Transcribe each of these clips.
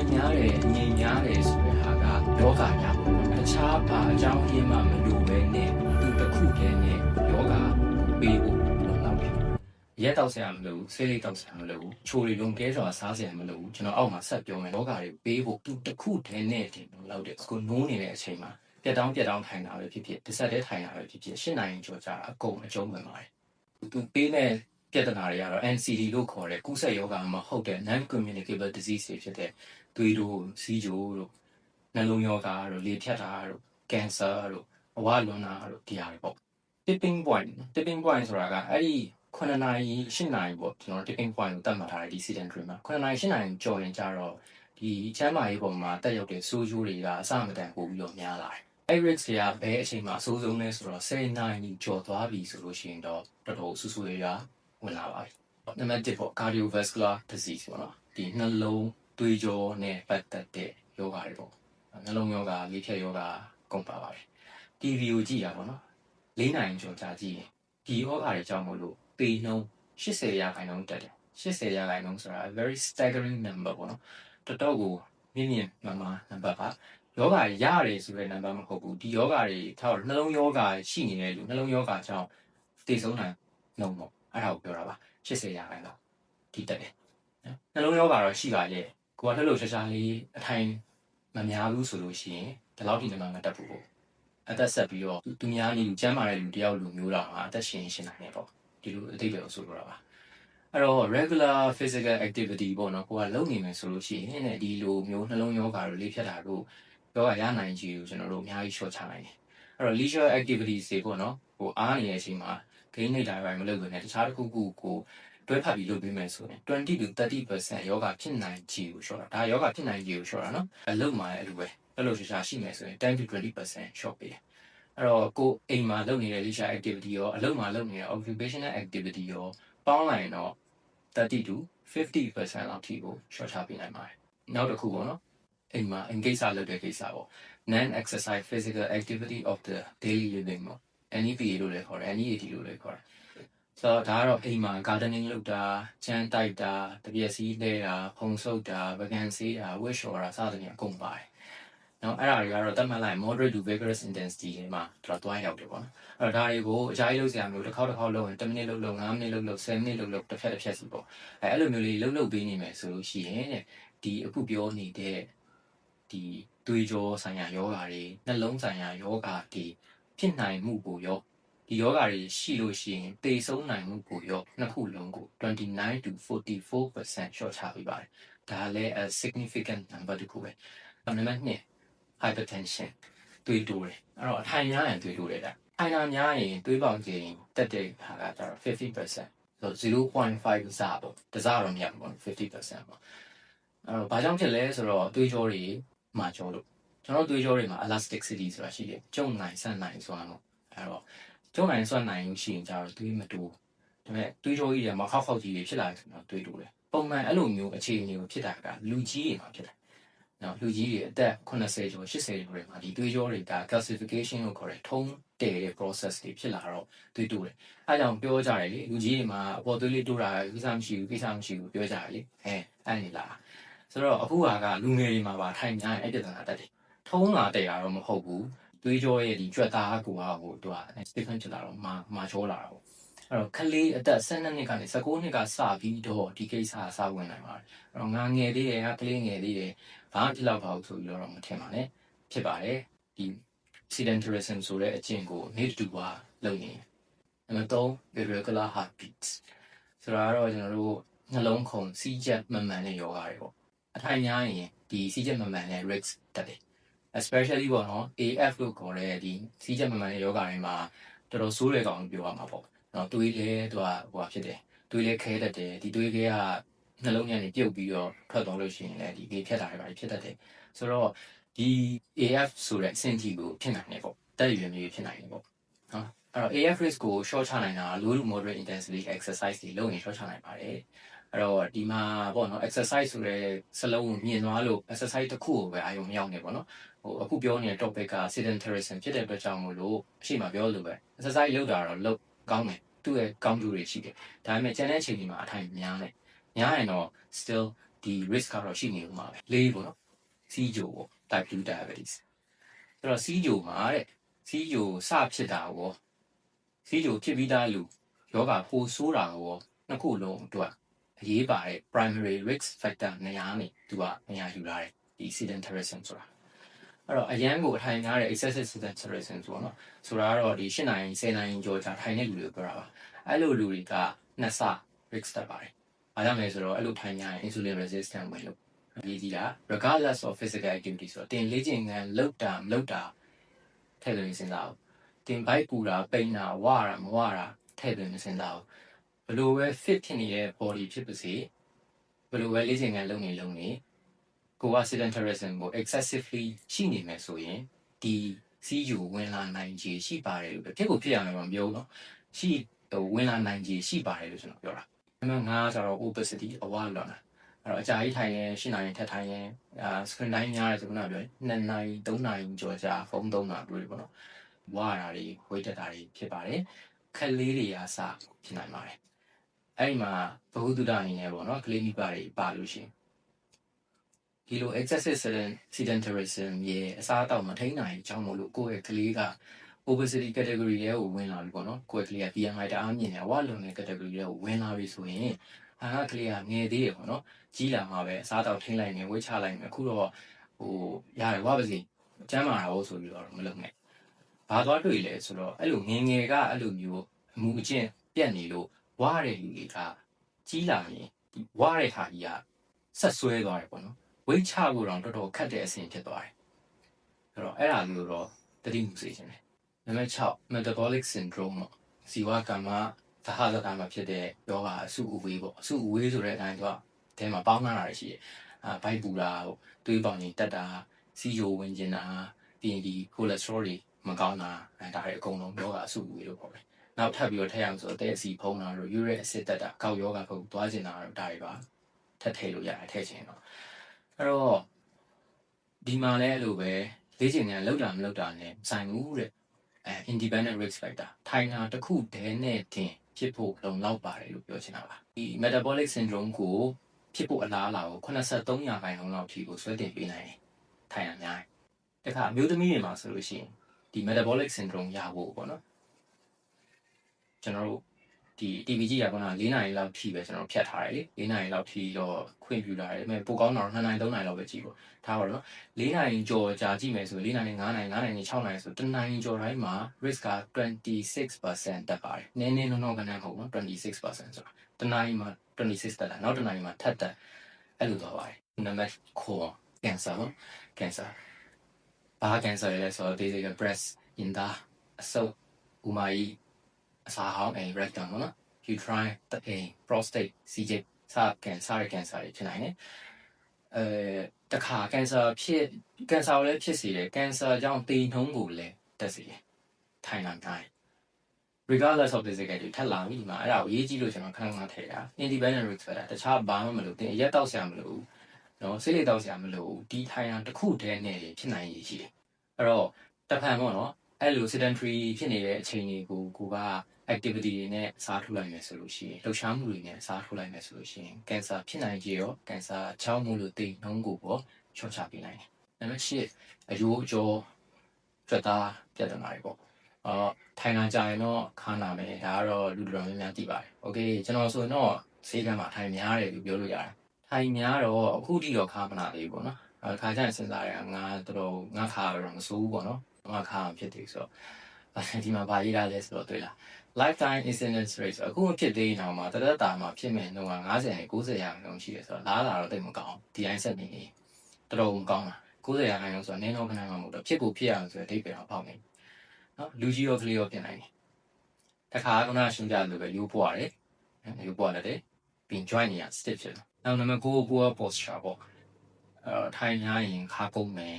င်များတယ်အငြိမ်များတယ်ဆိုတဲ့ဟာကယောဂရပါဘူးတခြားဘာအကြောင်းရင်းမှမလိုပဲနဲ့သူတစ်ခုတည်းနဲ့ယောဂပေးဖို့လုံလောက်တယ်ရက်တော့ဆရာမလို့ဘူးဆေးလေးတော့ဆရာမလို့ဘူးချိုတွေလုံးကဲစွာစားဆရာမလို့ဘူးကျွန်တော်အောက်မှာဆက်ပြောမယ်ယောဂတွေပေးဖို့သူတစ်ခုတည်းနဲ့တင်လုံလောက်တယ်ကိုနိုးနေတဲ့အချိန်မှာပြက်တောင်းပြက်တောင်းထိုင်တာပဲဖြစ်ဖြစ်တစ်ဆက်တည်းထိုင်တာပဲဖြစ်ဖြစ်ရှင်းနိုင်ကြောကြတာအကုန်အကျုံးဝင်ပါတယ်သူပေးမဲ့ ပြဿနာတွေကတော့ NCD လို့ခေါ်တဲ့ကုသယောဂမဟုတ်တဲ့ non communicable disease တွေဖြစ်တဲ့သွေးတို့စီးကြိုတို့နှလုံးယောဂတို့လေဖြတ်တာတို့ cancer တို့အဝလွန်တာတို့ဒီဟာတွေပေါ့ tipping point tipping point ဆိုတာကအဲ့ဒီ9နာရီ10နာရီပေါ့ကျွန်တော် tipping point ကိုတတ်မှတ်ထားတယ်ဒီ sedentary မှာ9နာရီ10နာရီကြော်ရင်ကြတော့ဒီချမ်းမာရေးပုံမှာတက်ရောက်တဲ့ဆိုးကျိုးတွေကအစမတန်ပို့ပြီးတော့များလာတယ်အဲ့ risk တွေကဘယ်အချိန်မှာအဆိုးဆုံးလဲဆိုတော့10နာရီကြော်သွားပြီဆိုလို့ရှိရင်တော့တော်တော်ဆူဆူရရ ဝင်လာပါပြီနံပါတ်1ပေါ့ cardiovascular disease ပေါ့နော်ဒီနှလုံးသွေးကြောနဲ့ပတ်သက်တဲ့ယောဂတွေပေါ့နှလုံးယောဂလေဖြတ်ယောဂကုန်ပါပါတယ် TV ကိုကြည့်ရပါတော့၄နိုင်ကျော်ကြာကြည့်ရင်ဒီယောဂတွေကြောင့်မလို့ပေနှုံး80ရာခိုင်နှုန်းတက်တယ်80ရာခိုင်နှုန်းဆိုတာ very staggering number ပေါ့နော်တော်တော်ကိုမြင့်မြင့်မားမားနံပါတ်ပါယောဂရတယ်ဆိုတဲ့နံပါတ်မဟုတ်ဘူးဒီယောဂတွေထားတော့နှလုံးယောဂရှိနေတဲ့လူနှလုံးယောဂကြောင့်တည်ဆုံးနိုင်နှုန်းပေါ့ အဲ့ဒါကိုပြောတာပါ80ရာခိုင်နှုန်းဒီတက်တယ်နော်နှလုံးယောဂတော့ရှိပါရဲ့ကိုကလှုပ်လှုပ်ရှားရှားလေးအထိုင်မများဘူးဆိုလို့ရှိရင်ဒီလောက်ထိနံပါတ်မတက်ဘူးပေါ့အသက်ဆက်ပြီးတော့သူများနေလူကျမ်းမာတဲ့လူတယောက်လူမျိုးတော်မှာအသက်ရှင်ရှင်နိုင်တယ်ပေါ့ဒီလိုအတိတ်ပဲဆိုလိုတာပါအဲ့တော့ regular physical activity ပေါ့နော်ကိုကလုပ်နေမယ်ဆိုလို့ရှိရင်တဲ့ဒီလိုမျိုးနှလုံးယောဂါတို့လေးဖြတ်တာတို့ယောဂရနိုင်ကြီးကိုကျွန်တော်တို့အများကြီးရှော့ချနိုင်တယ်အဲ့တော့ leisure activities တွေပေါ့နော်ဟိုအားနေတဲ့အချိန်မှာ ဂိမ်းနေတာပဲမလုပ်ဘဲနဲ့တခြားတစ်ခုခုကိုတွဲဖက်ပြီးလုပ်ပေးမယ်ဆိုရင်20 to 30%ယောဂဖြစ်နိုင်ကြီးကိုရှော့တာဒါယောဂဖြစ်နိုင်ကြီးကိုရှော့တာနော်အလုပ်မှာလည်းအဲ့လိုပဲအဲ့လိုရှာရှာရှိမယ်ဆိုရင်10 to 20% short ပေးတယ်အဲ့တော့ကိုအိမ်မှာလုပ်နေတဲ့ leisure activity ရောအလုပ်မှာလုပ်နေတဲ့ occupational activity ရောပေါင်းလိုက်ရင်တော့30 to 50%လောက်ထိကို short ချပေးနိုင်ပါတယ်နောက်တစ်ခုပေါ့နော်အိမ်မှာ engage လုပ်တဲ့ကိစ္စပေါ့ non exercise physical activity of the daily living ပေါ့ NEPA လို့လည်းခေါ်တယ် NEAT လို့လည်းခေါ်တယ်ဆိုတော့ဒါကတော့အိမ်မှာ gardening လုပ်တာကျန်းတိုက်တာတပြက်စီးလဲတာဖုံဆုပ်တာ vacancy တာ wish ော်တာစသဖြင့်အကုန်ပါတယ်နော်အဲ့ဒါတွေကတော့တတ်မှတ်လိုက် moderate to vigorous intensity တွေမှာတော်တော်တွားရောက်တယ်ပေါ့နော်အဲ့တော့ဒါတွေကိုအကြိုက်လို့ဆရာမျိုးတစ်ခေါက်တစ်ခေါက်လုပ်ရင်10မိနစ်လုပ်လုပ်5မိနစ်လုပ်လုပ်10မိနစ်လုပ်လုပ်တစ်ဖက်တစ်ဖက်စီပေါ့အဲအဲ့လိုမျိုးလေးလုပ်လုပ်ပေးနေမယ်ဆိုလို့ရှိရင်တဲ့ဒီအခုပြောနေတဲ့ဒီသွေးကြောဆိုင်ရာယောဂါတွေနှလုံးဆိုင်ရာယောဂါတွေ ဖြစ်နိုင်မှုကိုရောဒီယောဂါတွေရှိလို့ရှိရင်တေဆုံးနိုင်မှုကိုရောနှစ်ခုလုံးကို29 to 44% short ချပေးပါတယ်ဒါလည်း a significant number တစ်ခုပဲနံပါတ်2 hypertension သွေးတိုးတယ်အဲ့တော့အထိုင်များရင်သွေးတိုးတယ်ဒါထိုင်တာများရင်သွေးပေါင်ချိန်တက်တဲ့ဟာကကျတော့50%ဆိုတော့0.5စားပေါ့တစားတော့မရဘူးပေါ့50%ပေါ့အဲ့တော့ဘာကြောင့်ဖြစ်လဲဆိုတော့သွေးကြောတွေမာကြောလို့ ကျွန်တော်သွေးကြောတွေမှာ elasticity ဆိုတာရှိတယ်ကျုံနိုင်ဆန့်နိုင်ဆိုတာပေါ့အဲ့တော့ကျုံနိုင်ဆွန့်နိုင်လို့ရှိရင်ကျတော့သွေးမတိုးဒါပေမဲ့သွေးကြောကြီးတွေမှာခောက်ခောက်ကြီးတွေဖြစ်လာတယ်ဆိုတော့သွေးတိုးတယ်ပုံမှန်အဲ့လိုမျိုးအခြေအနေကိုဖြစ်တာကလူကြီးတွေမှာဖြစ်တယ်နော်လူကြီးတွေအသက်80ကျော်80ကျော်တွေမှာဒီသွေးကြောတွေက calcification လို့ခေါ်တဲ့ထုံးတယ်တဲ့ process တွေဖြစ်လာတော့သွေးတိုးတယ်အဲကြောင့်ပြောကြတယ်လေလူကြီးတွေမှာအပေါ်သွေးလေးတိုးတာကိစ္စမရှိဘူးကိစ္စမရှိဘူးပြောကြတယ်လေအဲအဲ့နေလားဆိုတော့အခုဟာကလူငယ်တွေမှာပါထိုင်များရင်အဲ့ပြဿနာတက်တယ် ထုံးလာတယ်ကတော့မဟုတ်ဘူးသွေးကြောရဲ့ဒီကြွက်သားကိုဟာကိုသူက Stephen ဖြစ်လာတော့မာမာချောလာတာပေါ့အဲ့တော့ကလေးအသက်12နှစ်ကနေ19နှစ်ကစပြီးတော့ဒီကိစ္စအစဝင်နိုင်ပါတယ်အဲ့တော့ငါငယ်သေးတယ်ငါကလေးငယ်သေးတယ်ဘာမှဖြစ်တော့ပါဘူးဆိုပြီးတော့မထင်ပါနဲ့ဖြစ်ပါတယ်ဒီ sedentarism ဆိုတဲ့အကျင့်ကိုနေ့တူပါလုပ်နေနံပါတ်3 irregular heartbeats ဆိုတာကတော့ကျွန်တော်တို့နှလုံးခုန်စီးချက်မမှန်တဲ့ယောဂတွေပေါ့အထိုင်များရင်ဒီစီးချက်မမှန်တဲ့ risk တက်တယ် especially ပေါ့နော် AF လို့ခေါ်တဲ့ဒီစီးချက်မမှန်တဲ့ယောဂတွေမှာတော်တော်ဆိုးတဲ့ကောင်ပြောရမှာပေါ့နော်တွေးလဲသူကဟိုဟာဖြစ်တယ်တွေးလဲခဲတတ်တယ်ဒီတွေးခဲကနှလုံးညံနေပြုတ်ပြီးတော့ထွက်သွားလို့ရှိရင်လည်းဒီလေဖြတ်တာတွေပါဖြစ်တတ်တယ်ဆိုတော့ဒီ AF ဆိုတဲ့အဆင့်ထိကိုဖြစ်နိုင်တယ်ပေါ့တက်ရွယ်မျိုးဖြစ်နိုင်တယ်ပေါ့နော်အဲ့တော့ AF risk ကို short ချနိုင်တာ low to moderate intensity exercise တွေလုပ်ရင် short ချနိုင်ပါတယ်အဲ့တော့ဒီမှာပေါ့နော် exercise ဆိုတဲ့စလုံးကိုမြင်သွားလို့ exercise တစ်ခုကိုပဲအာရုံမရောက်နေပေါ့နော် ဟိုအခုပြောနေတဲ့ topic က sedentarism ဖြစ်တဲ့အတွက်ကြောင့်မို့လို့အရှိမပြောလို့ပဲ exercise လုပ်တာတော့လုပ်ကောင်းတယ်သူ့ရဲ့ကောင်းကျိုးတွေရှိတယ်ဒါပေမဲ့ကျန်တဲ့အချိန်ဒီမှာအထိုင်များတယ်များရင်တော့ still ဒီ risk ကတော့ရှိနေဦးမှာပဲလေးပေါ့နော်စီးကြိုပေါ့ type 2 diabetes အဲ့တော့စီးကြိုမှာတဲ့စီးကြိုစဖြစ်တာကိုစီးကြိုဖြစ်ပြီးသားလူယောဂပိုဆိုးတာကိုနှစ်ခုလုံးအတွက်အရေးပါတဲ့ primary risk factor နေရာနေသူကနေရာယူလာတယ်ဒီ sedentarism ဆိုတာ အဲ့တော့အရန်ကိုအထိုင်များတဲ့ excessive sedentarism ဆိုတော့နော်ဆိုတာကတော့ဒီ၈နိုင်10နိုင်ကြော်ကြာထိုင်တဲ့လူတွေကိုပြောတာပါအဲ့လိုလူတွေကနှစ်ဆ risk တက်ပါတယ်အားကြောင့်လဲဆိုတော့အဲ့လိုထိုင်များရင် insulin resistant ဝင်လို့အရေးကြီးတာ regardless of physical activity ဆိုတော့တင်လေ့ကျင့်ခန်းလုပ်တာမလုပ်တာထည့်သွင်းစဉ်းစားအောင်တင်ဘိုက်ပူတာပိန်တာဝါတာမဝတာထည့်သွင်းမစဉ်းစားအောင်ဘယ်လိုပဲ fit ဖြစ်နေတဲ့ body ဖြစ်ပါစေဘယ်လိုပဲလေ့ကျင့်ခန်းလုပ်နေလုပ်နေ ကိုက sedentarism ကို excessively ရှိနေမယ်ဆိုရင်ဒီစီးယူဝင်လာနိုင်ခြေရှိပါတယ်လို့ဖြစ်ကိုဖြစ်ရမယ်မပြောဘူးเนาะရှိဟိုဝင်လာနိုင်ခြေရှိပါတယ်လို့ကျွန်တော်ပြောတာအမှန်ငါကျတော့ obesity အဝလွန်တာအဲ့တော့အကြာကြီးထိုင်ရင်၈နိုင်ထက်ထိုင်ရင်အာ screen time များတယ်ဆိုတော့ပြော2နိုင်3နိုင်ကြော်ကြာဖုန်းသုံးတာတွေ့ပေါ့နော်ဝါတာတွေဝိတ်တက်တာတွေဖြစ်ပါတယ်ခက်လေးတွေကစဖြစ်နိုင်ပါတယ်အဲ့ဒီမှာဘ ഹു တုဒအနေနဲ့ပေါ့နော်ကလေးမိပါတွေပါလို့ရှိရင် ဒီလို excessive sedentarism ရဲ့အစားအသောက်မထိန်းနိုင်ကြောင်းမို့လို့ကိုယ့်ရဲ့ကလေးက obesity category ရဲ့ကိုဝင်လာပြီပေါ့နော်ကိုယ့်ရဲ့ကလေးက BMI တအားမြင့်နေဝါလုံတဲ့ category ရဲ့ကိုဝင်လာပြီဆိုရင်ဟာကကလေးကငယ်သေးတယ်ပေါ့နော်ကြီးလာမှာပဲအစားအသောက်ထိန်းလိုက်နေဝေးချလိုက်နေအခုတော့ဟိုရတယ်ဝါပါစီကျမ်းမာတာဟုတ်ဆိုပြီးတော့မလုပ်နဲ့ဘာသွားတွေ့လဲဆိုတော့အဲ့လိုငငယ်ကအဲ့လိုမျိုးအမှုအကျင့်ပြက်နေလို့ဝါတဲ့လူတွေကကြီးလာရင်ဒီဝါတဲ့ဟာကြီးကဆက်ဆွဲသွားတယ်ပေါ့နော် ဝိတ်ချဖို့တော့တော်တော်ခက်တဲ့အဆင့်ဖြစ်သွားတယ်အဲ့တော့အဲ့ဒါမျိုးတော့တတိမှုစေချင်တယ်နံပါတ်6 metabolic syndrome ပေါ့ဇီဝကမ္မသဟဇကမ္မဖြစ်တဲ့ယောဂအဆုအဝေးပေါ့အဆုအဝေးဆိုတဲ့အတိုင်းတော့အဲမှာပေါင်းလာတာရှိတယ်အာဘိုက်ပူတာပေါ့သွေးပေါင်ကြီးတက်တာစီယိုဝင်ကျင်တာပြီးရင်ဒီ cholesterol တွေမကောင်းတာအဲဒါတွေအကုန်လုံးယောဂအဆုအဝေးလို့ပေါ့ပဲနောက်ထပ်ပြီးတော့ထည့်ရအောင်ဆိုတော့တဲ့စီဖုံးတာတို့ uric acid တက်တာကောက်ယောဂဖုံးသွားကျင်တာတို့ဒါတွေပါထပ်ထည့်လို့ရတယ်ထည့်ချင်တော့ အဲ့တော့ဒီမှာလည်းအဲ့လိုပဲလေးချင်တယ်လောက်တာမလောက်တာနဲ့ဆိုင်ဘူးတဲ့အဲ independent risk factor ထိုင်တာတစ်ခုတည်းနဲ့တင်ဖြစ်ဖို့လုံလောက်ပါတယ်လို့ပြောချင်တာပါဒီ metabolic syndrome ကိုဖြစ်ဖို့အလားအလာကို83ရာခိုင်နှုန်းလောက်ထိကိုဆွဲတင်ပေးနိုင်တယ်ထိုင်ရများတခါအမျိုးသမီးတွေမှာဆိုလို့ရှိရင်ဒီ metabolic syndrome ရဖို့ပေါ့နော်ကျွန်တော်တို့ ဒီ TV ကြီးရကောနာ4နာရီလောက်ထိပဲကျွန်တော်ဖြတ်ထားတယ်လေ4နာရီလောက်ထိတော့ခွင့်ပြုလာတယ်ဒါပေမဲ့ပိုကောင်းတော့2နာရီ3နာရီလောက်ပဲကြည့်ပေါ့ထားပါတော့4နာရီကျော်ကြာကြည့်မယ်ဆို4နာရီ5နာရီ5နာရီ6နာရီဆိုတနာရီကျော်တိုင်းမှာ risk က26%တက်ပါတယ်နည်းနည်းလုံးလုံးကနန်းမဟုတ်နော်26%ဆိုတာတနာရီမှာ26တက်လာနောက်တနာရီမှာထပ်တက်အဲ့လိုသွားပါတယ်နံပါတ်9 cancer ပေါ့ cancer ဘာ cancer လဲဆိုတော့ basic breast ရင်သားအဆုပ်ဥမာကြီး အစာဟောင်းအိမ် rectum ပေါ့နော် uterine တအိမ် prostate CJ စကန်ဆာရကန်ဆာတွေဖြစ်နိုင်တယ်အဲတခါကင်ဆာဖြစ်ကင်ဆာကိုလည်းဖြစ်စေတယ်ကင်ဆာကြောင့်သေနှုံးကိုလည်းတက်စေတယ်ထိုင်လာတိုင်း regardless of physical တွေထပ်လာပြီဒီမှာအဲ့ဒါကိုရေးကြည့်လို့ကျွန်တော်ခဏခဏထည့်တာ independent risk factor တခြားဘာမှမလုပ်တင်ရက်တောက်ဆရာမလို့နော်စိတ်လေးတောက်ဆရာမလို့ဒီထိုင်တာတစ်ခုတည်းနဲ့ဖြစ်နိုင်ရည်ရှိတယ်အဲ့တော့တဖန်ပေါ့နော်အဲ့လို sedentary ဖြစ်နေတဲ့အချိန်တွေကိုကိုက activity တွေနဲ့စားထိုးလိုက်မယ်ဆိုလို့ရှိရင်လှုပ်ရှားမှုတွေနဲ့စားထိုးလိုက်မယ်ဆိုလို့ရှိရင်ကင်ဆာဖြစ်နိုင်ကြရောကင်ဆာချောင်းမှုလို့သိနှုံးကိုပေါ့ချော့ချပေးနိုင်တယ်။နံပါတ်၈အယိုးအကျော်ကြွက်သားပြဿနာတွေပေါ့။အော်ထိုင်လာကြရင်တော့ခါနာမယ်ဒါကတော့လူတော်များများသိပါတယ်။ Okay ကျွန်တော်ဆိုရင်တော့ဈေးကမှာထိုင်များတယ်လို့ပြောလို့ရတယ်။ထိုင်များတော့အခုထိတော့ခါမနာသေးဘူးပေါ့နော်။အဲခါကျရင်စဉ်းစားရငါတော်ငါခါတော့မစိုးဘူးပေါ့နော်။ငါခါဖြစ်တယ်ဆိုတော့ဒီမှာဗာရေးရလဲဆိုတော့တွေ့လား lifetime incidence rate ဆိုအခုမဖြစ်သေးရင်တော့မှတသက်တာမှာဖြစ်မယ်နှုန်းက90နဲ့90ရာခိုင်နှုန်းရှိတယ်ဆိုတော့လားလာတော့တိတ်မကောင်းဒီတိုင်းဆက်နေနေတော်တော်မကောင်းတာ90ရာခိုင်နှုန်းဆိုတော့နင်းတော့ခဏမှမဟုတ်တော့ဖြစ်ကိုဖြစ်ရအောင်ဆိုတဲ့အဓိပ္ပာယ်တော့ပေါက်နေနော်လူကြီးရောကလေးရောဖြစ်နိုင်တယ်တခါကနရှင်းပြလို့ပဲရိုးပွားတယ်ရိုးပွားတယ်ပြီး join နေရ stiff ဖြစ်တယ်နောက်နံပါတ်9 poor posture ပေါ့အဲထိုင်များရင်ခါကုန်းမယ်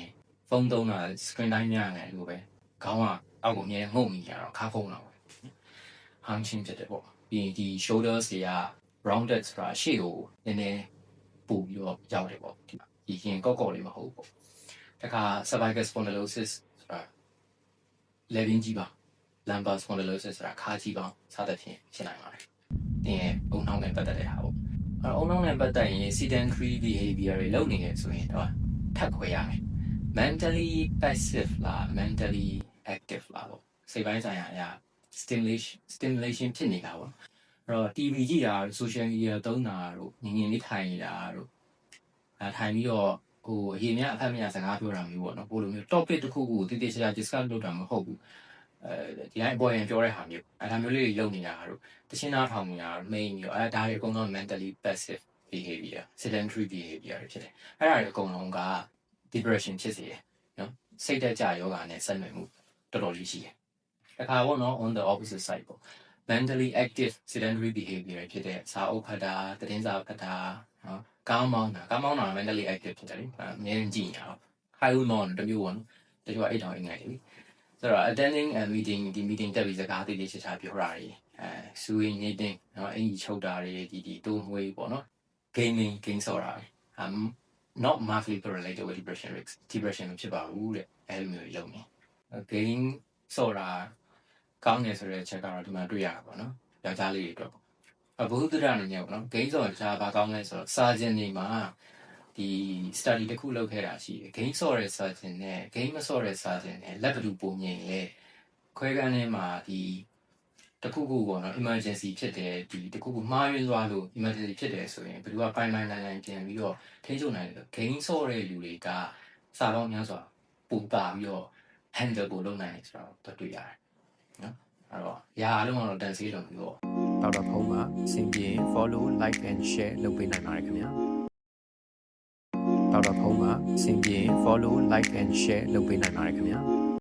ဖုန်းသုံးတာ screen time များတယ်လို့ပဲခေါင်းကအောက်ကိုအမြဲငုံနေကြတော့ခါကုန်းတော့ hunching ဖြစ်တယ်ပေါ့ပြီးရင်ဒီ shoulders တွေက rounded ဆိုတာရှေ့ကိုနည်းနည်းပို့ပြီးတော့ရောက်တယ်ပေါ့ဒီဒီရင်ကော့ကော့လေးမဟုတ်ဘူးပေါ့တခါ cervical spondylosis ဆိုတာ level ကြီးပါ lumbar spondylosis ဆိုတာခါကြီးပေါင်းစသဖြင့်ဖြစ်နိုင်ပါတယ်တင်ရဲ့ဘုံနှောင်းနဲ့ပတ်သက်တဲ့ဟာပေါ့အုံနောက်နဲ့ပတ်သက်ရင် sedentary behavior တွေလုပ်နေရဆိုရင်တော့ထပ်ခွဲရမယ် mentally passive လား mentally active လားပေါ့စိတ်ပိုင်းဆိုင်ရာအရာ stimulation stimulation ဖြစ်နေတာပေါ့အဲ့တော့ TV ကြည့်တာတို့ social media သုံးတာတို့ငင်ငင်လေးထိုင်နေတာတို့အဲထိုင်ပြီးတော့ဟိုအရင်များအဖက်မြစကားပြောတာမျိုးပေါ့နော်ပိုလိုမျိုး topic တစ်ခုခုကိုတည်တည်ချာချာ discuss လုပ်တာမဟုတ်ဘူးအဲဒီတိုင်းအပေါ်ရင်ပြောတဲ့ဟာမျိုးအဲဒါမျိုးလေးတွေလုပ်နေတာတို့တချင်းသားထောင်နေတာတို့ main မျိုးအဲဒါတွေအကုန်လုံး mentally passive behavior sedentary behavior တွေဖြစ်တယ်အဲ့ဒါတွေအကုန်လုံးက depression ဖြစ်စေတယ်နော်စိတ်တက်ကြယောဂာနဲ့ဆက်နွယ်မှုတော်တော်လေးရှိတယ် တခါပေါ့နော် on the opposite side ပေါ့ mentally active sedentary behavior ဖြစ်တဲ့စာအုပ်ဖတ်တာသတင်းစာဖတ်တာနော်ကားမောင်းတာကားမောင်းတာ mentally active ဖြစ်တယ်လေအမြဲတမ်းကြည့်နေတာ high moon တမျိုးပေါ့နော်တချို့ကအိတ်ထောင်အိမ်ငယ်လေဆိုတော့ attending a meeting ဒီ meeting တက်ပြီးစကားသေးသေးချာချာပြောတာတွေအဲ suing knitting နော်အင်ကြီးချုပ်တာတွေဒီဒီတိုးမွေးပေါ့နော် gaming game ဆိုတာ um not massively correlated with depression risks depression မဖြစ်ပါဘူးတဲ့အဲလိုမျိုးလုံးနေ game ဆိုတာ ကောင်းတယ်ဆိုတဲ့အချက်ကတော့ဒီမှာတွေ့ရတာပေါ့နော်ယောက်ျားလေးတွေအတွက်ပေါ့အဘုဒ္ဓရအနေနဲ့ပေါ့နော် game ဆိုတာတခြားဘာကောင်းလဲဆိုတော့စာကျင်နေမှာဒီ study တစ်ခုလုပ်ခဲ့တာရှိတယ် game ဆော့တဲ့စာကျင်နဲ့ game မဆော့တဲ့စာကျင်နဲ့လက်ဘယ်သူပုံမြင်လဲခွဲကန်းထဲမှာဒီတခုခုပေါ့နော် emergency ဖြစ်တယ်ဒီတခုခုမှားယွင်းသွားလို့ emergency ဖြစ်တယ်ဆိုရင်ဘယ်သူကပိုင်ပိုင်နိုင်နိုင်ပြင်ပြီးတော့ထိန်းချုပ်နိုင်တယ် game ဆော့တဲ့လူတွေကစာပေါင်းများစွာပူပါပြီးတော့ handle ပို့လုပ်နိုင်တယ်ဆိုတော့တွေ့ရတယ် နော်အဲ့တော့ຢာအားလုံးကတော့တန်ဆေးလုံးပြီးတော့ဒေါက်တာဖုံးမှာအဆင်ပြေရင် follow like and share လုပ်ပေးနိုင်ပါတယ်ခင်ဗျာဒေါက်တာဖုံးမှာအဆင်ပြေရင် follow like and share လုပ်ပေးနိုင်ပါတယ်ခင်ဗျာ